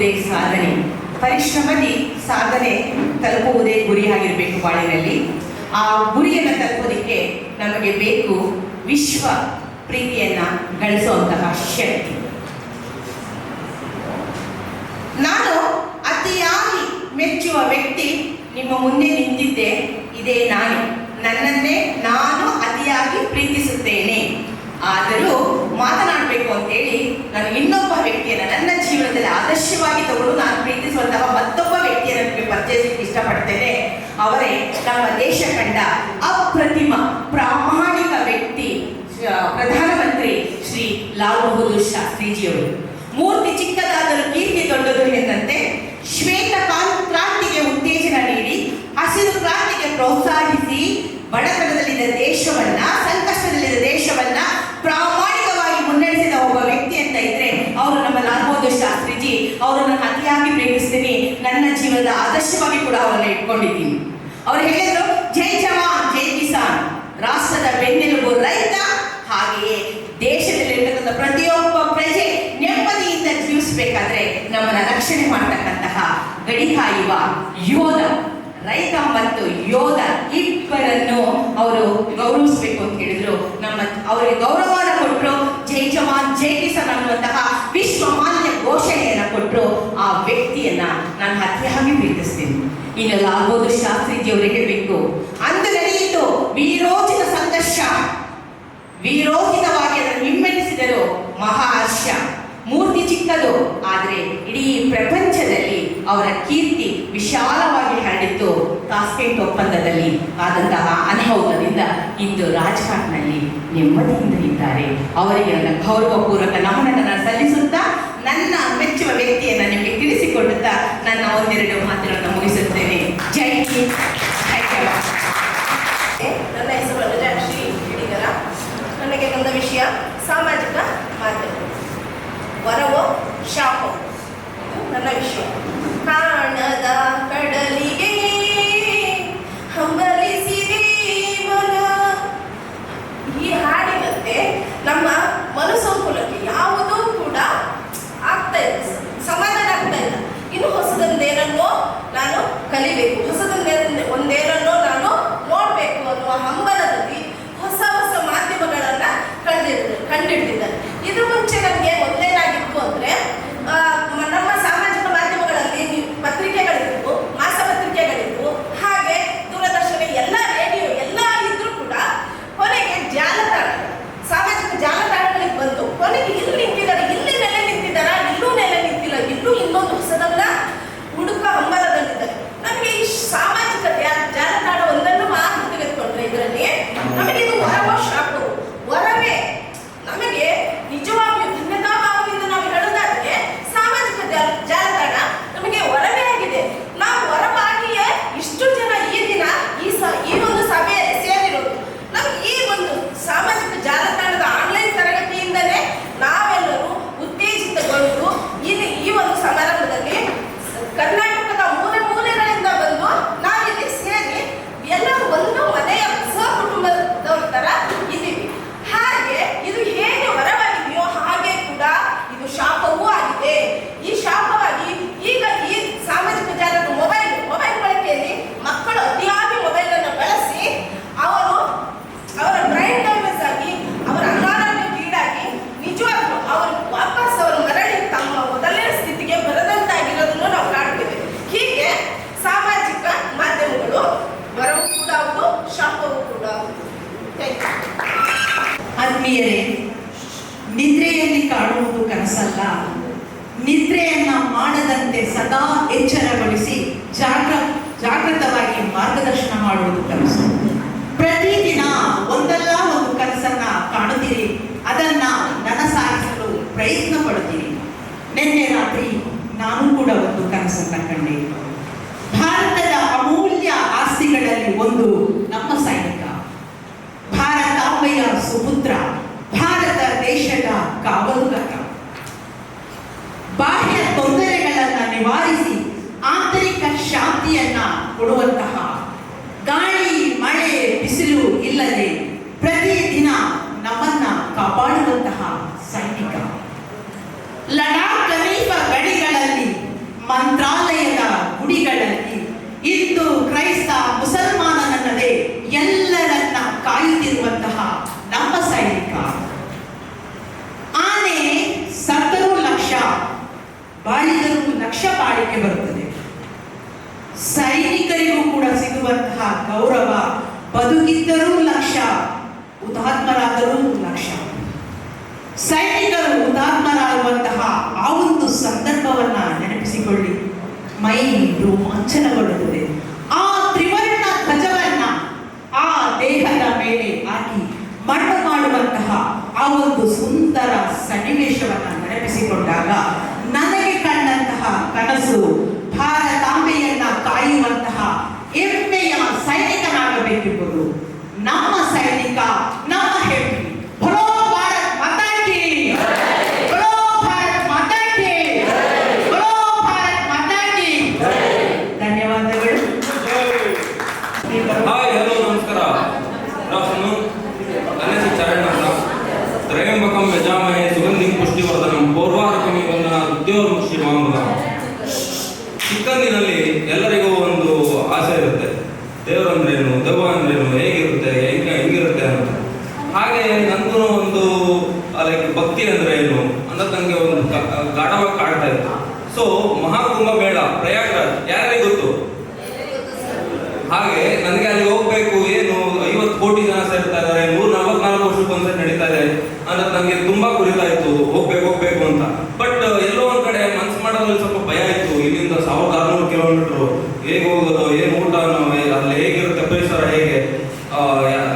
ತಲುಪುವುದೇ ಸಾಧನೆ. ಪರಿಶ್ರಮದಿ ಸಾಧನೆ ತಲುಪುವುದೇ ಗುರಿಯಾಗಿರಬೇಕು ಬಾಳಿನಲ್ಲಿ. ಆ ಗುರಿಯನ್ನು ತಲುಪೋದಕ್ಕೆ ನಮಗೆ ಬೇಕು ವಿಶ್ವ ಪ್ರೀತಿಯನ್ನ ಗಳಿಸುವಂತಹ ಶಕ್ತಿ. ನಾನು ಅತಿಯಾಗಿ ಮೆಚ್ಚುವ ವ್ಯಕ್ತಿ ನಿಮ್ಮ ಮುಂದೆ ನಿಂತಿದ್ದೆ, ಇದೇ ನಾನು. ನನ್ನನ್ನೇ ನಾನು ಅತಿಯಾಗಿ ಪ್ರೀತಿಸುತ್ತೇನೆ. ಆದರೂ ಮಾತನಾಡಬೇಕು ಅಂತೇಳಿ ನಾನು ಇನ್ನೊಬ್ಬ ವ್ಯಕ್ತಿಯನ್ನು ನನ್ನ ಜೀವನದಲ್ಲಿ ಆದರ್ಶವಾಗಿ ತಗೊಂಡು ನಾನು ಪ್ರೀತಿಸುವಂತಹ ಮತ್ತೊಬ್ಬ ವ್ಯಕ್ತಿಯನ್ನು ನಿಮಗೆ ಪರಿಚಯಿಸಲಿಕ್ಕೆ ಇಷ್ಟಪಡ್ತೇನೆ ಅವರೇ ನಮ್ಮ ದೇಶ ಕಂಡ ಅಪ್ರತಿಮ ಪ್ರಾಮಾಣಿಕ ವ್ಯಕ್ತಿ ಪ್ರಧಾನಮಂತ್ರಿ ಶ್ರೀ ಲಾಲ್ ಬಹದ್ದೂರ್ ಶಾಸ್ತ್ರೀಜಿಯವರು. ಮೂರ್ತಿ ಚಿಕ್ಕದಾದರೂ ಕೀರ್ತಿ ದೊಡ್ಡದು ಎಂದಂತೆ ಶ್ವೇತ ಕ್ರಾಂತಿಗೆ ಉತ್ತೇಜನ ನೀಡಿ, ಹಸಿರು ಕ್ರಾಂತಿಗೆ ಪ್ರೋತ್ಸಾಹಿಸಿ ಬಡತನದಲ್ಲಿದ್ದ ದೇಶವನ್ನ, ಸಂಕಷ್ಟದಲ್ಲಿದ್ದ ದೇಶವನ್ನ ಪ್ರಾಮಾಣಿಕವಾಗಿ ಮುನ್ನಡೆಸಿದ ಒಬ್ಬ ವ್ಯಕ್ತಿ ಅಂತ ಇದ್ರೆ ಅವರು ನಮ್ಮ ಲಾಲ್ ಬಹದ್ದೂರ್ ಶಾಸ್ತ್ರಿಜಿ. ಅವರನ್ನು ಅತಿಯಾಗಿ ಪ್ರೇಮಿಸ್ತೀನಿ ನನ್ನ ಜೀವನದ ಆದರ್ಶವಾಗಿ ಕೂಡ ಅವರನ್ನು ಇಟ್ಕೊಂಡಿದ್ದೀನಿ. ಅವ್ರು ಹೇಳಿದ್ರು, ಜೈ ಜವಾನ್, ಜೈ ಕಿಸಾನ್. ರಾಷ್ಟ್ರದ ಬೆನ್ನೆಲುಬು ರೈತ, ಹಾಗೆಯೇ ದೇಶದಲ್ಲಿರ್ತಕ್ಕಂಥ ಪ್ರತಿಯೊಬ್ಬ ಪ್ರಜೆ ನೆಮ್ಮದಿಯಿಂದ ಜೀವಿಸಬೇಕಾದ್ರೆ ನಮ್ಮನ್ನ ರಕ್ಷಣೆ ಮಾಡತಕ್ಕಂತಹ ಗಡಿ ಕಾಯುವ ಯೋಧ, ರೈತ ಮತ್ತು ಯೋಧ ಇಬ್ಬರನ್ನು ಅವರು ಗೌರವಿಸಬೇಕು ಅಂತ ಹೇಳಿದ್ರು. ನಮ್ಮ ಅವರಿಗೆ ಗೌರವನ ಕೊಟ್ಟರು ಜೈ ಜವಾನ್, ಜೈ ಕಿಸಾನ್ ಅನ್ನುವಂತಹ ವಿಶ್ವಮಾನ್ಯ ಘೋಷಣೆಯನ್ನ ಕೊಟ್ಟರು ಆ ವ್ಯಕ್ತಿಯನ್ನ ನಾನು ಅತಿಯಾಗಿ ಪ್ರೀತಿಸ್ತೀನಿ ಇನ್ನು ಲಾಲ್ ಶಾಸ್ತ್ರಿಜಿಯವರು ಹೇಳಬೇಕು. ಅಂದು ನಡೆಯಿತು ವೀರೋಚಿತ ಸಂಘರ್ಷ. ವೀರೋಚಿತವಾಗಿ ಅದನ್ನು ಹಿಮ್ಮೆಟ್ಟಿಸಿದರು ಮಹಾಹರ್ಷ ಮೂರ್ತಿ ಚಿಕ್ಕದು, ಆದರೆ ಇಡೀ ಪ್ರಪಂಚದಲ್ಲಿ ಅವರ ಕೀರ್ತಿ ವಿಶಾಲವಾಗಿ ಹರಡಿತ್ತು ಕಾಸ್ಕೇಟ್ ಒಪ್ಪಂದದಲ್ಲಿ. ಆದಂತಹ ಅನಾಹುತದಿಂದ ಇಂದು ರಾಜ್ಘಾಟ್ನಲ್ಲಿ ನೆಮ್ಮದಿಯಿಂದ ಇದ್ದಾರೆ ಅವರಿಗೆ ನನ್ನ ಗೌರವಪೂರ್ವಕ ನಮನವನ್ನು ಸಲ್ಲಿಸುತ್ತಾ ನನ್ನ ಮೆಚ್ಚುವ ವ್ಯಕ್ತಿಯನ್ನು ನಿಮಗೆ ತಿಳಿಸಿಕೊಡುತ್ತಾ ನನ್ನ ಒಂದೆರಡು ಮಾತುಗಳನ್ನು ಮುಗಿಸುತ್ತೇನೆ. ಜೈ ಹಿಂದ್ ನಿದ್ರೆಯನ್ನ ಮಾಡದಂತೆ ಸದಾ ಎಚ್ಚರಗೊಳಿಸಿ ಜಾಗ್ರ ಜಾಗೃತವಾಗಿ ಮಾರ್ಗದರ್ಶನ ಮಾಡುವುದು ಕನಸು. ಪ್ರತಿದಿನ ಒಂದಲ್ಲ ಒಂದು ಕನಸನ್ನ ಕಾಣುತ್ತೀರಿ, ಅದನ್ನ ನನಸಾಗಿಸಲು ಪ್ರಯತ್ನ ಪಡುತ್ತೀರಿ. ನಿನ್ನೆ ರಾತ್ರಿ ನಾನು ಕೂಡ ಒಂದು ಕನಸನ್ನ ಕಂಡೆ. ಭಾರತದ ಅಮೂಲ್ಯ ಆಸ್ತಿಗಳಲ್ಲಿ ಒಂದು ನಮ್ಮ ಸೈನಿಕ. ಭಾರತಾಂಬೆಯ ಸುಪುತ್ರ, ಭಾರತ ದೇಶದ ಕಾವಲುಗಾರ. ಬಾಹ್ಯ ತೊಂದರೆಗಳನ್ನ ನಿವಾರಿಸಿ ಆಂತರಿಕ ಶಾಂತಿಯನ್ನ ಕೊಡುವಂತಹ ಗೌರವ ಬದುಕಿದ್ದರೂ ಲಕ್ಷ, ಹುತಾತ್ಮರಾದರೂ ಲಕ್ಷ. ಸೈನಿಕರು ಹುತಾತ್ಮರಾಗುವಂತಹ ಆ ಒಂದು ಸಂದರ್ಭವನ್ನ ನೆನಪಿಸಿಕೊಳ್ಳಿ. ಮೈ ರೋಮಾಂಚನಗೊಳ್ಳುತ್ತದೆ ಆ ತ್ರಿವರ್ಣ ಧ್ವಜವನ್ನ ಆ ದೇಹದ ಮೇಲೆ ಹಾಕಿ ಮಣ್ಣು ಮಾಡುವಂತಹ ಆ ಒಂದು ಸುಂದರ ಸನ್ನಿವೇಶವನ್ನ ನೆನಪಿಸಿಕೊಂಡಾಗ ನನಗೆ ಕಂಡಂತಹ ಕನಸು ಭಾರತಾಂಬೆಯನ್ನ ಕಾಯುವಂತಹ ಹೆಮ್ಮೆಯ ಸೈನಿಕನಾಗಬೇಕೆಂಬುದು ನಮ್ಮ ಸೈನಿಕ ನಮ್ಮ ಹೆಮ್ಮೆ ಬರೋ ಭಾರತ್ ಮಾತಾ ಕಿ ಬರೋ ಭಾರತ್ ಮಾತಾ ಕಿ ಬರೋ ಭಾರತ್ ಮಾತಾ ಕಿ ಧನ್ಯವಾದಗಳು ಹಾಯ್ ಹಲೋ ನಮಸ್ಕಾರ ರಾಫನು ನನ್ನ ಹೆಸರು ಚರಣ್ ಅಂತ ತ್ರಯಂಬಕಂ ಯಜಾಮಹೇ ಸುಗಂಧಿಂ ಪುಷ್ಟಿವರ್ಧನಂ ಪೌರ್ವಾರಕಮಿ ವಂದನ ಉದ್ಯೋಗಮುಷಿ ಮಾಂಬಲ ಚಿಕ್ಕಂದಿನಲ್ಲಿ ಎಲ್ಲರಿಗೂ ಒಂದು ಆಸೆ ಇರುತ್ತೆ ದೇವರಂದ್ರೇನು ದೆವ್ವ ಅಂದ್ರೇನು ಹೇಗಿರುತ್ತೆ ಹೆಂಗೆ ಹೆಂಗಿರುತ್ತೆ ಅಂತ ಹಾಗೆ ನನಗೂ ಒಂದು ಲೈಕ್ ಭಕ್ತಿ ಅಂದ್ರೆ ಏನು ಅಂತ ನನಗೆ ಒಂದು ಗ- ಗಾಢವಾಗಿ ಕಾಡ್ತಾ ಇತ್ತು ಸೊ ಮಹಾಕುಂಭ ಮೇಳ ಪ್ರಯಾಗ್ರಾಜ್ ಯಾರಿಗೆ ಗೊತ್ತು? ಹಾಗೆ ನನಗೆ ಅಲ್ಲಿ ಹೋಗ್ಬೇಕು, ಏನು, ಐವತ್ತು ಕೋಟಿ ಜನ ಸೇರ್ತಾ ಇದ್ದಾರೆ ನೂರ ನಲವತ್ನಾಲ್ಕು ವರ್ಷಕ್ಕೆ ಒಂದ್ಸರಿ ನಡೀತಾ ಇದೆ, ಅಂದ್ರೆ ನನಗೆ ತುಂಬಾ ಕುರಿತಾ ಇತ್ತು ಹೋಗ್ಬೇಕು ಹೋಗ್ಬೇಕು ಅಂತ. ಬಟ್ ಎಲ್ಲೋ ಒಂದ್ ಕಡೆ ಮನ್ಸು ಮಾಡೋದ್ರಲ್ಲಿ ಸ್ವಲ್ಪ ಭಯ ಇತ್ತು, ಇಲ್ಲಿಂದ ಸಾವಿರದ ಆರ್ನೂರು ಕಿಲೋಮೀಟರ್, ಹೇಗೆ ಹೋಗೋದು, ಏನು ಊಟ, ಅಲ್ಲಿ ಹೇಗಿರುತ್ತೆ ಪರಿಸರ ಹೇಗೆ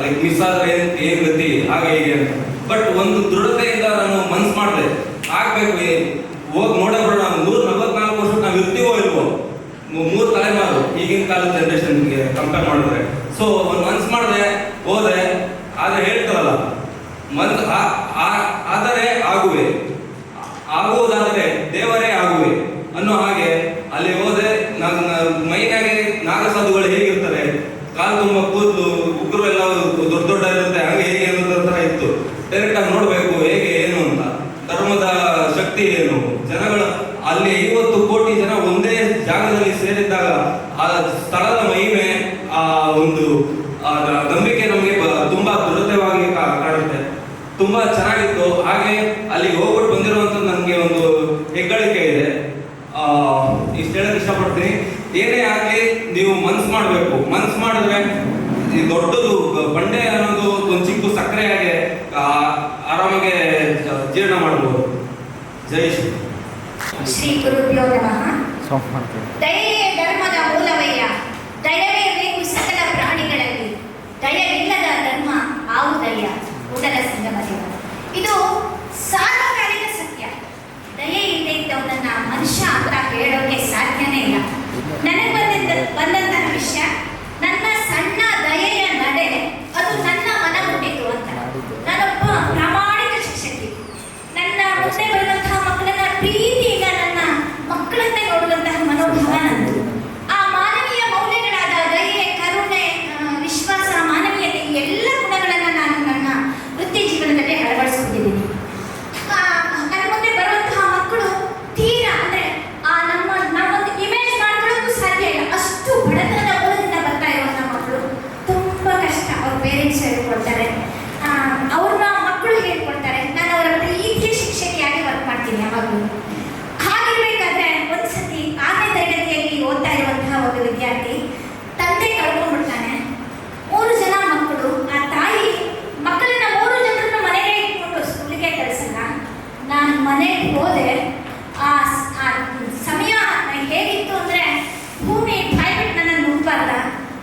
ಲೈಕ್ ಮಿಸ್ ಆದ್ರೆ ಏನ್ ಏನ್ ಗತಿ, ಹಾಗೆ ಹೀಗೆ ಅಂತ. ಬಟ್ ಒಂದು ದೃಢತೆಯಿಂದ ನಾನು ಮನ್ಸು ಮಾಡಿದೆ, ಆಗ್ಬೇಕು ಹೋಗಿ ನೋಡೋಣ ನೂರ ನಲವತ್ನಾಲ್ಕು ವರ್ಷ ನಾವು ಇರ್ತೀವೋ ಇಲ್ವೋ? ಮೂರು ತಲೆಮಾರು ಈಗಿನ ಕಾಲದ ಜನರೇಷನ್ಗೆ ಕಂಪೇರ್ ಮಾಡಿದ್ರೆ. ಸೊ ಒಂದು ಮನ್ಸು ಮಾಡಿದೆ, ಹೋದೆ. ಆದ್ರೆ ಹೇಳ್ತಾರಲ್ಲ ಮನ್ಸ್ ಆದರೆ ಆಗುವೆ. ಆಗುವುದಾದರೆ ದೇವರೇ ಆಗುವೆ ಅನ್ನೋ ಹಾಗೆ ಅಲ್ಲಿ ಹೋದೆ. ನನ್ನ ಮೈನಾಗೆ ನಾಗಸಾಧುಗಳು ಹೇಗಿರ್ತಾರೆ? ಕಾಲು ತುಂಬ ಕೂದಲು, ಉಗ್ರು ಎಲ್ಲ ದೊಡ್ಡ ದೊಡ್ಡ ಇರುತ್ತೆ, ಹಾಗೆ ಹೇಗೆ ಅನ್ನೋ ಇತ್ತು. ಡೈರೆಕ್ಟ್ ಆಗಿ ನೋಡ್ಬೇಕು ಹೇಗೆ ಏನು ಅಂತ ಧರ್ಮದ ಶಕ್ತಿ ಏನು ಜನಗಳ ಅಲ್ಲಿ ಐವತ್ತು ಕೋಟಿ ಜನ ಒಂದೇ ಜಾಗದಲ್ಲಿ ಸೇರಿದ್ದಾಗ ಆ ಸ್ಥಳದ ಮಹಿಮೆ ಆ ಒಂದು ಆ ನ- ನಂಬಿಕೆ ನಮಗೆ ಬ- ತುಂಬಾ ದೃಢವಾಗಿ ಕಾ- ಕಾಣುತ್ತೆ ತುಂಬಾ ಚೆನ್ನಾಗಿತ್ತು ಹಾಗೆ ಅಲ್ಲಿಗೆ ಹೋಗ್ಬಿಟ್ಟು ಬಂದಿರುವಂತ ನನಗೆ ಒಂದು ಹೆಗ್ಗಳಿಕೆ ಇದೆ ಆ ಇಷ್ಟು ಹೇಳಕ್ ಇಷ್ಟಪಡ್ತೀನಿ ಏನೇ ಆಗಲಿ ನೀವು ಮನ್ಸು ಮಾಡಬೇಕು. ಮನ್ಸು ಮಾಡಿದ್ರೆ ಈ ದೊಡ್ಡದು ಬಂಡೆ ಅನ್ನೋದು ಒಂದು ಚಿಕ್ಕ ಸಕ್ಕರೆ ಹಾಗೆ ಆ, ಆರಾಮಾಗೆ ಜೀರ್ಣ ಮಾಡ್ಬೋದು. ಜೈ ಶ್ರೀ. ಶ್ರೀ ಗುರುಭ್ಯೋ ನಮಃ. ದಯೆಯೇ ಧರ್ಮದ ಮೂಲವಯ್ಯ. ದಯವೇ ಬೇಕು ಸಕಲ ಪ್ರಾಣಿಗಳಲ್ಲಿ. ದಯವಿಲ್ಲದ ಧರ್ಮ ಆವುದಯ್ಯ. ಕೂಡಲ ಇದು ಸಾರ್ವಕಾಲಿಕ ಸತ್ಯ. ದಯೆ ಇಲ್ಲದೆ ಇದ್ದವನನ್ನ ಮನುಷ್ಯ ಅಂತ ಹೇಳೋಕೆ ಸಾಧ್ಯನೇ ಇಲ್ಲ ನನಗೆ ಬಂದಿದ್ದ ಬಂದಂತಹ ವಿಷಯ ನನ್ನ ಸಣ್ಣ ದಯೆಯ ನಡೆ ಅದು ನನ್ನ ಮನ ಮುಟ್ಟಿತು ಅಂತ ನಾನೊಬ್ಬ ಪ್ರಾಮಾಣಿಕ ಶಿಕ್ಷಕಿ ನನ್ನ ಮುಂದೆ ಬರುವಂತಹ ಮಕ್ಕಳನ್ನ ಪ್ರೀತಿಯಿಂದ ನನ್ನ ಮಕ್ಕಳಂತೆ ನೋಡುವಂತಹ ಮನೋಭಾವ ನಂದು ಆ ಮಾನವೀಯ ಮೌಲ್ಯಗಳಾದ ದಯೆ ಕರುಣೆ ಆ, ವಿಶ್ವಾಸ ಮಾನವೀಯತೆ ಈ ಎಲ್ಲ ಗುಣಗಳನ್ನ ನಾನು ನನ್ನ ವೃತ್ತಿ ಜೀವನದಲ್ಲಿ ಅಳವಡಿಸ್ಕೊಂಡಿದ್ದೀನಿ ಆ, ನನ್ನ ಮುಂದೆ ಬರುವಂತಹ ಮಕ್ಕಳು ತೀರಾ ಅಂದ್ರೆ ಆ ನಮ್ಮ ನಾವೊಂದು ಇಮೇಜ್ ಮಾಡ್ಕೊಳ್ಳೋಕ್ಕೂ ಸಾಧ್ಯ ಇಲ್ಲ ಅಷ್ಟು ಬಡತನದ ಮೂಲದಿಂದ ಬರ್ತಾ ಇರುವಂತಹ ಮಕ್ಕಳು ತುಂಬಾ ಕಷ್ಟ ಅವ್ರ ಪೇರೆಂಟ್ಸ್ ಹೇಳ್ಕೊಡ್ತಾರೆ ಆ, ಅವ್ರನ್ನ ಮಕ್ಕಳು ಹೇಳ್ಕೊಡ್ತಾರೆ ನಾನು ಅವರ ಪ್ರೀತಿಯ ಶಿಕ್ಷಕಿಯಾಗಿ ವರ್ಕ್ ಮಾಡ್ತೀನಿ ಯಾವಾಗಲೂ ಹಾಗಿರ್ಬೇಕಾದ್ರೆ ಒಂದ್ಸತಿ ಆರನೇ ತರಗತಿಯಲ್ಲಿ ಓದ್ತಾ ಇರುವಂತಹ ಒಂದು ವಿದ್ಯಾರ್ಥಿ ತಂದೆ ಕಳ್ಕೊಂಡ್ಬಿಡ್ತಾನೆ ಮೂರು ಜನ ಮಕ್ಕಳು ಆ ತಾಯಿ ಮಕ್ಕಳನ್ನ ಮೂರು ಜನರನ್ನ ಮನೆಗೆ ಇಟ್ಕೊಂಡು ಸ್ಕೂಲಿಗೆ ಕಳಿಸಲ್ಲ ನಾನು ಮನೆಗೆ ಹೋದೆ ಆ ಸ್- ಆ ಸಮಯ ಹೇಗಿತ್ತು ಅಂದ್ರೆ ಭೂಮಿ ಬಾಯ್ಬಿಟ್ಟು ನನ್ನ ನುಗ್ಬಾರ್ದ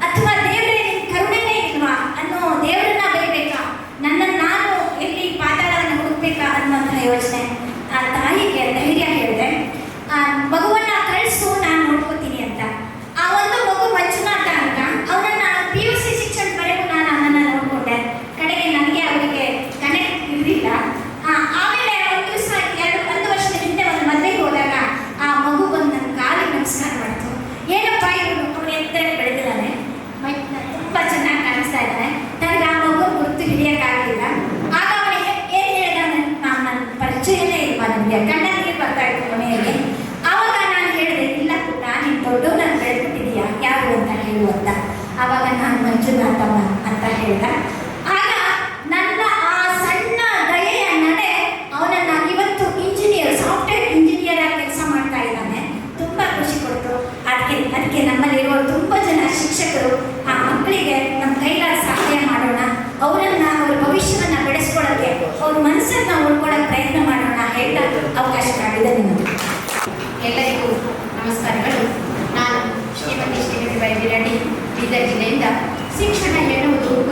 ಅಥವಾ ದೇವರೇ ನಿನ್ ಕರುಣೆನೇ ಇಲ್ವಾ ಅನ್ನೋ ದೇವರನ್ನ ಬೈಬೇಕಾ ನನ್ನನ್ನು ನಾನು ಎಲ್ಲಿ ಪಾತಾಳವನ್ನು ಹುಡುಕ್ಬೇಕಾ ಅನ್ನುವಂತಹ ಯೋಚನೆ ಆ ತಾಯಿಗೆ ಧೈರ್ಯ ಹೇಳಿದೆ ಆ ಮಗುವನ್ನ ಕಳಿಸು ನಾನು ನೋಡ್ಕೋತೀನಿ ಅಂತ ಆ ಒಂದು ಮಗು ಮಂಜುನಾಥ ಅಂತ ಅವನನ್ನ ಪಿ ಯು ಸಿ ಶಿಕ್ಷಣವರೆಗೂ ನಾನು ಅವನನ್ನ ನೋಡ್ಕೊಂಡೆ ಕಡೆಗೆ ನನಗೆ ಅವರಿಗೆ ಕನೆಕ್ಟ್ ಇರಲಿಲ್ಲ ಆಮೇಲೆ ಒಂದು ದಿವಸ ಎರಡು ಒಂದು ವರ್ಷದ ಹಿಂದೆ ಒಂದು ಮದುವೆಗೆ ಹೋದಾಗ ಆ ಮಗು ಬಂದು ನನ್ನ ಕಾಲಿಗೆ ನಮಸ್ಕಾರ ಮಾಡಿತು ಏನಪ್ಪ ಇವನು ಅವನು ಎತ್ತರ ಬೆಳೆದಿದ್ದಾನೆ ಮೈ ತುಂಬಾ ಚೆನ್ನಾಗಿ ಕಾಣಿಸ್ತಾ ಇದ್ದಾನೆ ನನಗೆ ಆ ಮಗು ಗುರುತು ಹಿಡಿಯಕ್ಕಾಗಲಿಲ್ಲ ಆಗ ಅವನಿಗೆ ಏನ್ ಹೇಳಿದ ನಾನು ನನ್ನ ಪರಿಚಯನೇ ಇಲ್ವಾ ನಿಮಗೆ ಕಣ್ಣಲ್ಲಿ ಬರ್ತಾ ಇತ್ತು ಮನೆಯಲ್ಲಿ ಆವಾಗ ನಾನು ಹೇಳಿದೆ ಇಲ್ಲ ಹೇಳು ಅಂತ ಆವಾಗ ನಾನು ಮಂಜುನಾಥಮ್ಮ ಅಂತ ಹೇಳ್ದ. ಆಗ ನನ್ನ ಆ ಸಣ್ಣ ದಯೆಯ ನಡೆ ಅವನನ್ನ ಇವತ್ತು ಇಂಜಿನಿಯರ್ ಸಾಫ್ಟ್ವೇರ್ ಇಂಜಿನಿಯರ್ ಆಗಿ ಕೆಲಸ ಮಾಡ್ತಾ ಇದ್ದಾನೆ. ತುಂಬಾ ಖುಷಿ ಕೊಡ್ತು. ಅದಕ್ಕೆ ಅದಕ್ಕೆ ನಮ್ಮಲ್ಲಿರುವ ತುಂಬ ಜನ ಶಿಕ್ಷಕರು. ಆ ಮಕ್ಕಳಿಗೆ ನಮ್ಮ ಕೈಲಾದ ಸಹಾಯ ಮಾಡೋಣ. ಅವರನ್ನ, ಅವ್ರ ಭವಿಷ್ಯವನ್ನ ಬೆಳೆಸ್ಕೊಳ್ಳೋಕೆ ಅವ್ರ ಮನಸ್ಸನ್ನ ಉಳ್ಕೊಳ್ಳೋಕೆ ಪ್ರಯತ್ನ ಮಾಡೋಣ ಹೇಳ್ತಾ ಅವಕಾಶ ಮಾಡಿದೆ ನಿಮಗೆ. ಎಲ್ಲರಿಗೂ ನಮಸ್ಕಾರಗಳು. ನಾನು ಶ್ರೀಮತಿ ಶ್ರೀಮತಿ ಬಿರಾಡಿ ಜಿಲ್ಲೆಯಿಂದ ಶಿಕ್ಷಣ ಎನ್ನುವುದು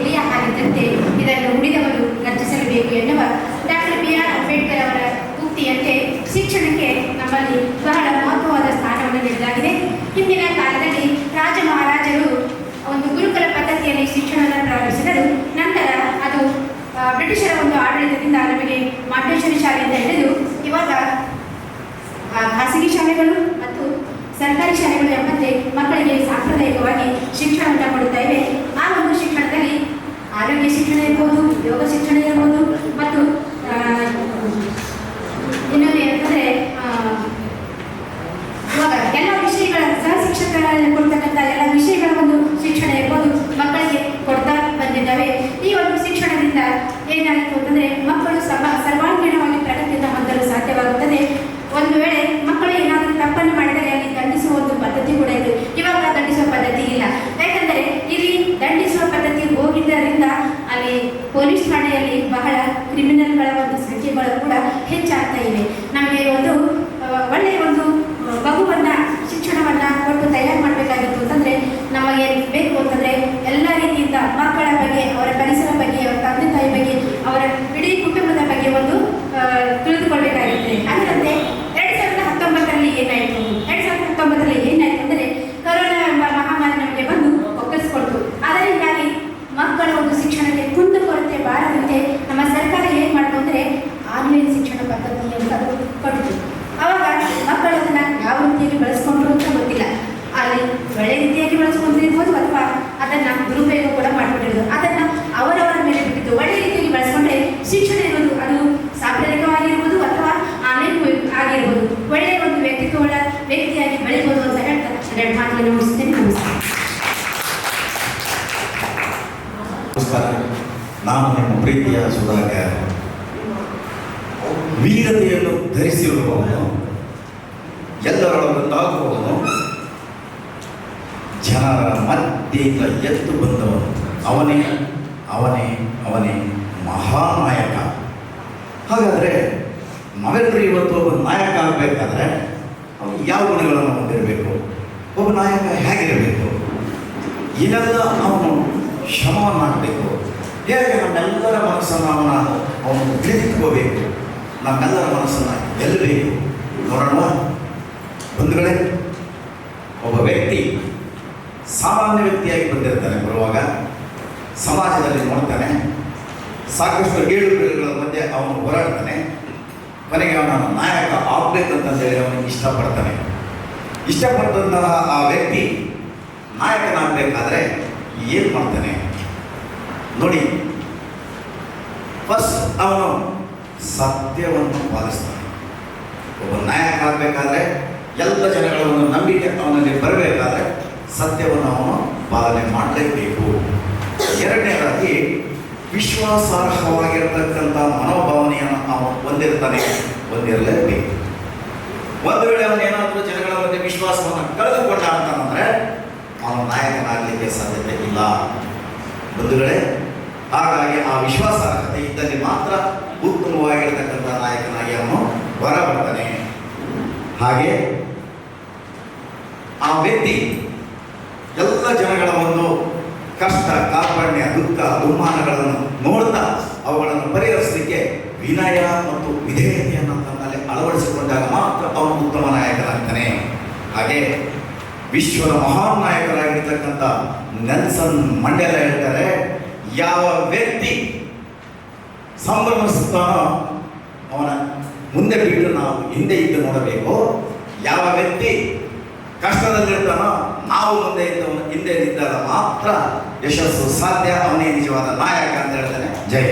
ಸಂಖ್ಯೆಗಳು ಕೂಡ ಹೆಚ್ಚಾಗ್ತಾ ಇವೆ. ನಮಗೆ ಒಂದು ಆ, ಒಳ್ಳೆಯ ಒಂದು ಆ, ಮಗುವನ್ನ ಶಿಕ್ಷಣವನ್ನ ಕೊಟ್ಟು ತಯಾರು ಮಾಡಬೇಕಾಗಿತ್ತು ಅಂತಂದ್ರೆ ನಮಗೆ ಬೇಕು ಅಂತಂದ್ರೆ ಎಲ್ಲ ರೀತಿಯಿಂದ ಮಕ್ಕಳ ಬಗ್ಗೆ ಅವರ ಪರಿಸರ ಬಗ್ಗೆ ಅವರ ತಂದೆ ತಾಯಿ ಬಗ್ಗೆ ಅವರ ಇಡೀ ಕುಟುಂಬದ ಬಗ್ಗೆ ಒಂದು ಆ, ತಿಳಿದುಕೊಳ್ಬೇಕಾಗಿರುತ್ತೆ ಅದರಂತೆ ಎರಡ್ ಸಾವಿರದ ಹತ್ತೊಂಬತ್ತರಲ್ಲಿ ಏನಾಯಿತು ಎರಡ್ ಸಾವಿರದ ಹತ್ತೊಂಬತ್ತರಲ್ಲಿ ಏನಾಯಿತು ಅಂದರೆ ಕೊರೋನಾ ಎಂಬ ಮಹಾಮಾರಿ ನಮಗೆ ಬಂದು ಒಗ್ಗಿಸ್ಕೊಳ್ತು ಅದರಿಂದಾಗಿ ಮಕ್ಕಳ ಒಂದು ಶಿಕ್ಷಣಕ್ಕೆ ಕುಂದುಕೊರತೆ ಬಾರದಂತೆ ನಮ್ಮ ಸರ್ಕಾರ ಏನು ಮಾಡ್ತು ಅಂದರೆ ಆನ್ಲೈನ್ ಶಿಕ್ಷಣ ಪದ್ಧತಿ ಅಂತ ಅದು ಕೊಡ್ತು ಅವಾಗ ಮಕ್ಕಳು ಅದನ್ನ ಯಾವ ರೀತಿಯಲ್ಲಿ ಬಳಸ್ಕೊಂಡ್ರು ಅಂತ ಗೊತ್ತಿಲ್ಲ. ಅಲ್ಲಿ ಒಳ್ಳೆ ರೀತಿಯಾಗಿ ಬಳಸ್ಕೊಂಡಿರ್ಬೋದು ಅಥವಾ ಅದನ್ನು ದುರುಪಯೋಗ ಕೂಡ ಮಾಡಿಕೊಂಡಿರೋದು ಅದನ್ನು ಅವರವರ ಮೇಲೆ ಬಿಟ್ಟಿದ್ದು. ಒಳ್ಳೆ ರೀತಿಯಲ್ಲಿ ಬಳಸ್ಕೊಂಡ್ರೆ ಶಿಕ್ಷಣ ಇರೋದು ಅದು ಸಾಂಪ್ರದಾಯಿಕವಾಗಿರ್ಬೋದು ಅಥವಾ ಆನ್ಲೈನ್ ಆಗಿರ್ಬೋದು. ಒಳ್ಳೆಯ ಒಂದು ವ್ಯಕ್ತಿತ್ವಗಳ ವ್ಯಕ್ತಿಯಾಗಿ ಬೆಳಿಬೋದು ಅಂತ ಹೇಳ್ತಾ ಎರಡು ಮಾತುಗಳನ್ನು ಮುಗಿಸ್ತೇನೆ. ನಮಸ್ಕಾರ. ನಾನು ನಿಮ್ಮ ಪ್ರೀತಿಯ ಸುಧಾಕರ್. ವೀರತೆಯನ್ನು ಧರಿಸಿರುವವನು ಎಲ್ಲರೊಳಗೊಂದಾಗುವವನು ಜನರ ಮಧ್ಯೆಯಿಂದ ಎದ್ದು ಬಂದವನು. ಅವನೇ ಅವನೇ ಅವನೇ ಮಹಾನಾಯಕ. ಹಾಗಾದರೆ ನಾವೆಲ್ಲರೂ ಇವತ್ತು ಒಬ್ಬ ನಾಯಕ ಆಗಬೇಕಾದ್ರೆ ಅವನು ಯಾವ ಗುಣಗಳನ್ನು ಹೊಂದಿರಬೇಕು? ಒಬ್ಬ ನಾಯಕ ಹೇಗಿರಬೇಕು? ಇದೆಲ್ಲ ಅವನು ಶ್ರಮವನ್ನು ಹಾಕಬೇಕು ಹೇಗೆ ನಮ್ಮೆಲ್ಲರ ಮನಸ್ಸನ್ನು ಅವನ, ಅವನು ತಿಳಿದುಕೋಬೇಕು? ನಮ್ಮೆಲ್ಲರ ಮನಸ್ಸನ್ನು ಗೆಲ್ಲಬೇಕು. ನೋಡೋಣ ಬಂಧುಗಳೇ, ಒಬ್ಬ ವ್ಯಕ್ತಿ ಸಾಮಾನ್ಯ ವ್ಯಕ್ತಿಯಾಗಿ ಬಂದಿರ್ತಾನೆ ಬರುವಾಗ, ಸಮಾಜದಲ್ಲಿ ನೋಡ್ತಾನೆ. ಸಾಕಷ್ಟು ಏಳು ಬೀಳುಗಳ ಮಧ್ಯೆ ಅವನು ಹೋರಾಡ್ತಾನೆ. ಕೊನೆಗೆ ಅವನ ನಾಯಕ ಆಗ್ಬೇಕಂತಂದೇಳಿ ಅವನು ಇಷ್ಟಪಡ್ತಾನೆ. ಇಷ್ಟಪಟ್ಟಂತಹ ಆ ವ್ಯಕ್ತಿ ನಾಯಕನಾಗಬೇಕಾದ್ರೆ ಏನು ಮಾಡ್ತಾನೆ? ನೋಡಿ ಫಸ್ಟ್ ಅವನು ಸತ್ಯವನ್ನು ಪಾಲಿಸ್ತಾನೆ ಒಬ್ಬ ನಾಯಕ ಆಗಬೇಕಾದ್ರೆ ಎಲ್ಲ ಜನಗಳನ್ನು ನಂಬಿಕೆ ಅವನಲ್ಲಿ ಬರಬೇಕಾದ್ರೆ ಸತ್ಯವನ್ನು ಅವನು ಪಾಲನೆ ಮಾಡಲೇಬೇಕು. ಎರಡನೇದಾಗಿ ವಿಶ್ವಾಸಾರ್ಹವಾಗಿರ್ತಕ್ಕಂಥ ಮನೋಭಾವನೆಯನ್ನು ಅವನು ಹೊಂದಿರ್ತಾನೆ, ಹೊಂದಿರಲೇಬೇಕು. ಒಂದು ವೇಳೆ ಅವನು ಏನಾದರೂ ಜನಗಳ ಮಧ್ಯೆ ವಿಶ್ವಾಸವನ್ನು ಕಳೆದುಕೊಂಡ ಅಂತಂದರೆ ಅವನು ನಾಯಕನಾಗಲಿಕ್ಕೆ ಸಾಧ್ಯತೆ ಇಲ್ಲ. ಬಂಧುಗಳೇ ಹಾಗಾಗಿ ಆ ವಿಶ್ವಾಸಾರ್ಹತೆ ಇದ್ದಲ್ಲಿ ಮಾತ್ರ ಉತ್ತಮವಾಗಿರ್ತಕ್ಕಂಥ ನಾಯಕನಾಗಿ ಅವನು ಹೊರ ಬರ್ತಾನೆ ಹಾಗೆ ಆ ವ್ಯಕ್ತಿ ಎಲ್ಲ ಜನಗಳ ಒಂದು ಕಷ್ಟ ಕಾರ್ಪಣ್ಯ ದುಃಖ ಅಭಿಮಾನಗಳನ್ನು ನೋಡ್ತಾ ಅವುಗಳನ್ನು ಪರಿಹರಿಸಲಿಕ್ಕೆ ವಿನಯ ಮತ್ತು ವಿಧೇಯತೆಯನ್ನು ತನ್ನಲ್ಲಿ ಅಳವಡಿಸಿಕೊಂಡಾಗ ಮಾತ್ರ ಅವನು ಉತ್ತಮ ನಾಯಕನಾಗ್ತಾನೆ. ಹಾಗೆ ವಿಶ್ವದ ಮಹಾನ್ ನಾಯಕರಾಗಿರ್ತಕ್ಕಂಥ ನೆಲ್ಸನ್ ಮಂಡೇಲ ಹೇಳ್ತಾರೆ, ಯಾವ ವ್ಯಕ್ತಿ ಸಂಭ್ರಮಿಸುತ್ತಾನೋ ಅವನ ಮುಂದೆ ಬಿಟ್ಟು ನಾವು ಹಿಂದೆ ಇದ್ದು ನೋಡಬೇಕು. ಯಾವ ವ್ಯಕ್ತಿ ಕಷ್ಟದಲ್ಲಿರ್ತಾನೋ ನಾವು ಮುಂದೆ ಇದ್ದವನು ಹಿಂದೆ ನಿಂತಾಗ ಮಾತ್ರ ಯಶಸ್ಸು ಸಾಧ್ಯ. ಅವನೇ ನಿಜವಾದ ನಾಯಕ ಅಂತ ಹೇಳ್ತಾನೆ. ಜೈ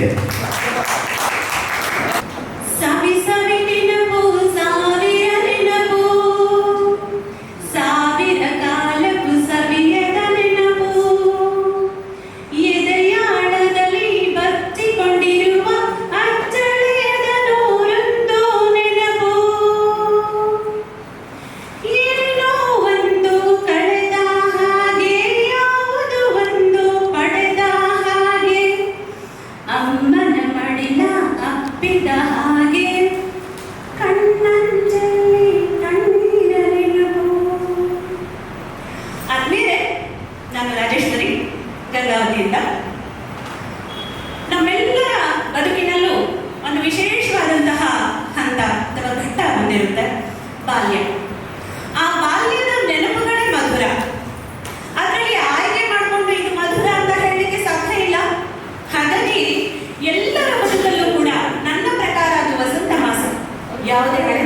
பிதானே Y'all?